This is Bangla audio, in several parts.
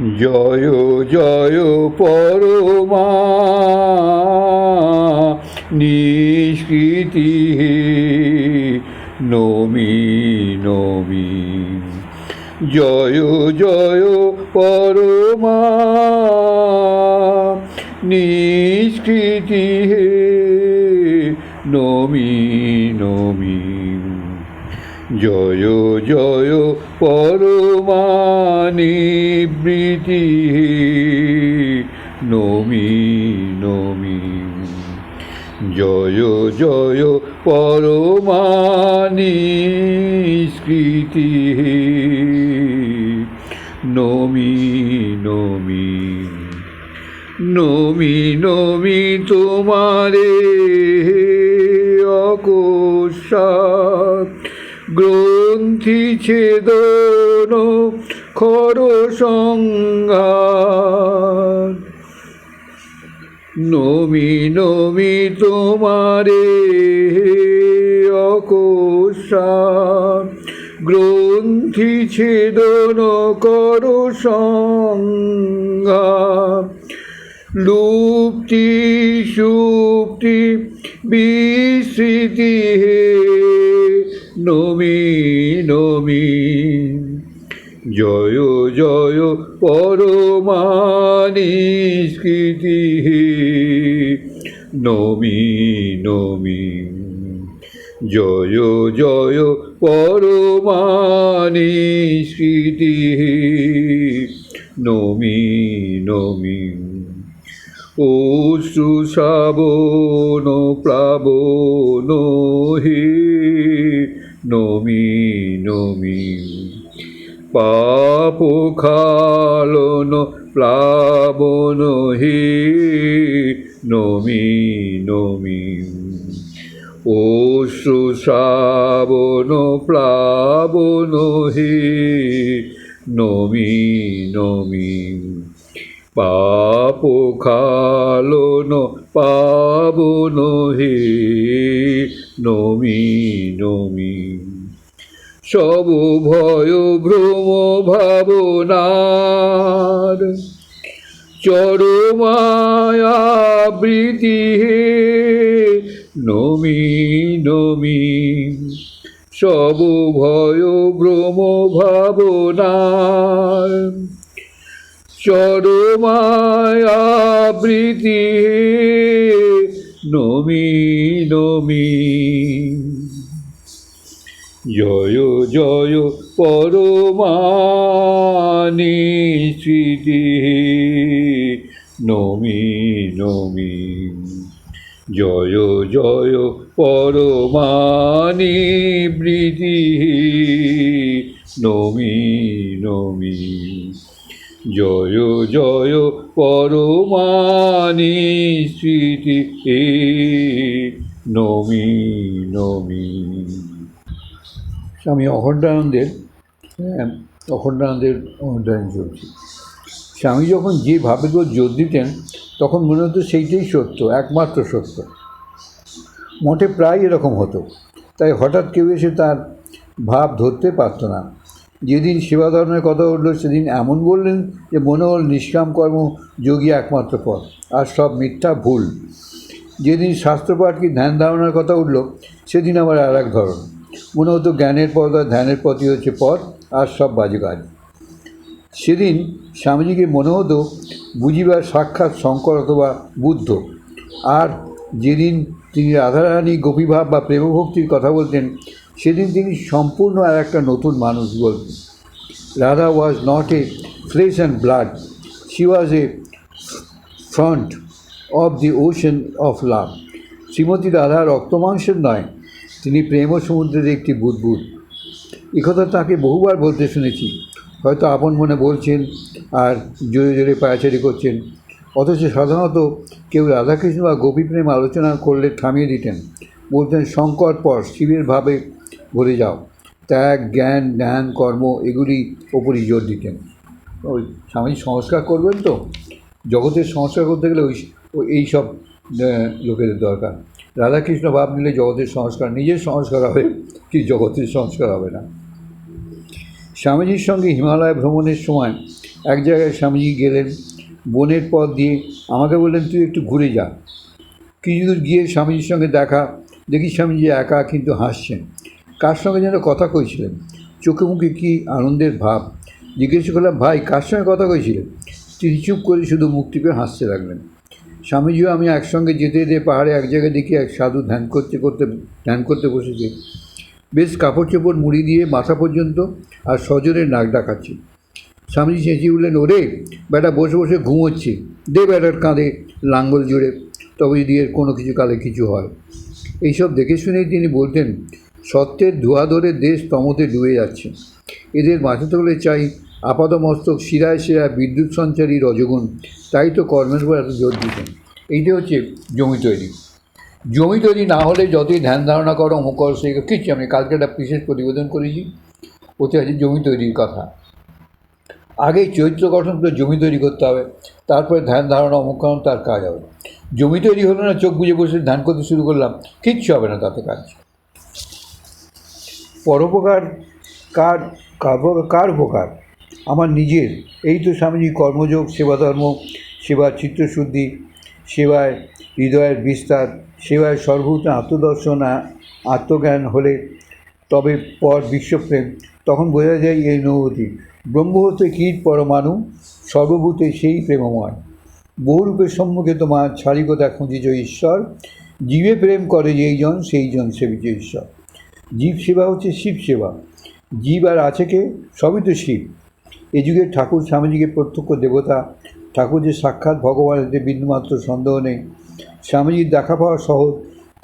জয় জয় পরমা। নিষ্কৃতি নমি নমি। জয় জয় পরমা। নিষ্কৃতি নমি নমি। জয় জয় পরমানিবৃতি নমি নমি। জয় জয় পরমানিস্কৃতি নমি নমি। নমি নমি তোমারে অকোষাত গ্রন্থি ছেদন খর সংঘাত। নমি নমি তোমারে অকোষা গ্রন্থি ছেদন কর সংজ্ঞা লুপ্তি সুপ্তি বিস্মৃতি হে নমি নমি। জয় জয় পরমানিস্কৃতি নমি নমি। জয় জয় পরমানিস্কৃতি নমি নমি। অশ্রু শ্রাবণ প্লাবন হে নমি নমি পাপ খালন প্লাবন হে নমি নমি অশ্রু শ্রাবণ, প্লাবন হে নমি নমি পাপ খালন পাবন হে নমি নমি সব ভয় ভ্রম ভাবনার। চরমায়াবৃতি হে, নমি নমি। সব ভয় ভ্রম ভাবনার। চরমায়াবৃতি হে, নমি নমি। জয় জয় পরমানি স্মৃতি। নমি নমি। জয় জয় পরমানি বৃতি নমি নমি। জয় জয় পরমানি স্মৃতি। নমি নমি। স্বামী অখণ্ডানন্দের হ্যাঁ, অখণ্ডানন্দের অনুদান চলছে। স্বামী যখন যে ভাবেগুলো জোর দিতেন তখন মনে হতো সেইটাই সত্য একমাত্র সত্য। মোটে প্রায় এরকম হতো। তাই হঠাৎ কেউ এসে তার ভাব ধরতে পারতো না। যেদিন সেবা ধর্মের কথা উঠল সেদিন এমন বললেন যে মনে হল নিষ্কাম কর্ম যোগী একমাত্র পথ আর সব মিথ্যা ভুল। যেদিন শাস্ত্রপাঠ কি ধ্যান ধারণার কথা উঠল সেদিন আবার আর এক ধরন। হতো জ্ঞানের পথ আর ধ্যানের পথই হচ্ছে পথ আর সব বাজে কাজ। সেদিন স্বামীজিকে মনে হতো বুঝিবার সাক্ষাৎ শঙ্কর অথবা বুদ্ধ আর যেদিন তিনি রাধারানী গোপীভাব বা প্রেমভক্তির কথা বলতেন, সেদিন তিনি সম্পূর্ণ আর একটা নতুন মানুষ বলতেন। Radha was not a flesh and blood, she was a front of the ocean of love. Shrimati Radha রক্তমাংসের নয় তিনি প্রেম সমুদ্রের একটি বুদবুদ। একথা তাকে বহুবার বলতে শুনেছি। হয়তো আপন মনে বলছেন আর জোরে জোরে পায়াচারি করছেন। অথচ সাধারণত কেউ রাধাকৃষ্ণ বা গোপীপ্রেম আলোচনা করলে থামিয়ে দিতেন। বলতেন শঙ্কর পর শিবের ভাবে ভরে যাও। ত্যাগ, জ্ঞান জ্ঞান কর্ম, এগুলি ওপরই জোর দিতেন। ওই স্বামী সংস্কার করবেন তো? জগতের সংস্কার করতে গেলে ওই এই সব লোকেদের দরকার। রাধাকৃষ্ণ ভাব নিলে জগতের সংস্কার, নিজের সংস্কার হবে কি জগতের সংস্কার হবে না? স্বামীজির সঙ্গে হিমালয় ভ্রমণের সময় এক জায়গায় স্বামীজি গেলেন, বনের পথ দিয়ে আমাকে বললেন, তুই একটু ঘুরে যা। কিছু দূর গিয়ে স্বামীজির সঙ্গে দেখা, দেখি স্বামীজি একা কিন্তু হাসছেন। কার সঙ্গে যেন কথা কইছিলেন? চোখে মুখে কী আনন্দের ভাব? জিজ্ঞেস করলাম, ভাই, কার সঙ্গে কথা কইছিলেন? তিনি চুপ করে শুধু মুখ টিপে হাসতে লাগলেন। স্বামীজিও আমি একসঙ্গে যেতে যেতে পাহাড়ে এক জায়গায় দেখি এক সাধু ধ্যান করতে করতে, ধ্যান করতে বসেছে। বেশ কাপড় চোপড় মুড়ি দিয়ে মাথা পর্যন্ত আর সজনের নাক ডাকাচ্ছে। স্বামীজি চেঁচিয়ে উঠলেন ওরে, বেটা বসে বসে ঘুমোচ্ছে। দে বেটার কাঁধে লাঙ্গল জুড়ে তবে যদি এর কোনো কিছু কালে কিছু হয়। এইসব দেখে শুনেই তিনি বলতেন, সত্যের ধোয়া ধরে দেশ তমতে ডুবে যাচ্ছে। এদের বাঁচাতে হলে চাই আপাদমস্তক শিরায় শিরায় বিদ্যুৎ সঞ্চারী রজগুণ। তাই তো কর্মের উপর এত জোর দিতেন। এইটা হচ্ছে জমি তৈরি। জমি তৈরি না হলে যতই ধ্যান ধারণা করো, অমুক করো, সেই কিচ্ছু আমি কালকে একটা বিশেষ প্রতিবেদন করেছি। ওতে আছে জমি তৈরির কথা। আগে চরিত্র গঠন করে জমি তৈরি করতে হবে। তারপরে ধ্যান ধারণা অমুকরণ তার কাজ হবে। জমি তৈরি হলো না, চোখ বুঝে বসে ধ্যান করতে শুরু করলাম, কিচ্ছু হবে না তাতে কাজ। পরোপকার কার কার- কার উপকার? আমার নিজের। এই তো স্বামীজি কর্মযোগ, সেবাধর্ম সেবার চিত্তশুদ্ধি, সেবায় হৃদয়ের বিস্তার, সেবায় সর্বভূত আত্মদর্শন, আত্মজ্ঞান হলে তবে পর বিশ্বপ্রেম। তখন বোঝা যায় এই অনুভূতি ব্রহ্ম হতে কীট পরমাণু, সর্বভূতে সেই প্রেমময়। বহুরূপের সম্মুখে তোমার ছাড়িকতা খুঁজিছ ঈশ্বর, জীবে প্রেম করে যেই জন সেই জন সেবিত ঈশ্বর। জীব সেবা হচ্ছে শিব সেবা। জীব আর আছে কে? সবই তো শিব। এ যুগের ঠাকুর স্বামীজিকে প্রত্যক্ষ দেবতা ঠাকুর যে সাক্ষাৎ ভগবান এতে বিন্দুমাত্র সন্দেহ নেই। স্বামীজির দেখা পাওয়া সহজ,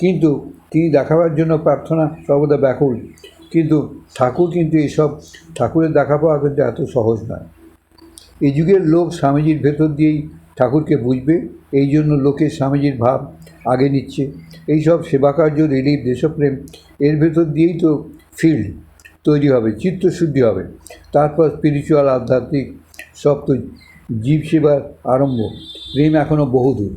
কিন্তু তিনি দেখাবার জন্য প্রার্থনা সর্বদা ব্যাকুল। কিন্তু ঠাকুর কিন্তু এসব ঠাকুরের দেখা পাওয়া কিন্তু এত সহজ নয়। এই যুগের লোক স্বামীজির ভেতর দিয়েই ঠাকুরকে বুঝবে, এই জন্য লোকে স্বামীজির ভাব আগে নিচ্ছে। এইসব সেবাকার্য, রিলিফ, দেশপ্রেম, এর ভেতর দিয়েই তো ফিল্ড। তৈরি হবে চিত্তশুদ্ধি হবে। তারপর স্পিরিচুয়াল আধ্যাত্মিক সব জীব সেবার আরম্ভ। প্রেম এখনও বহুদূর।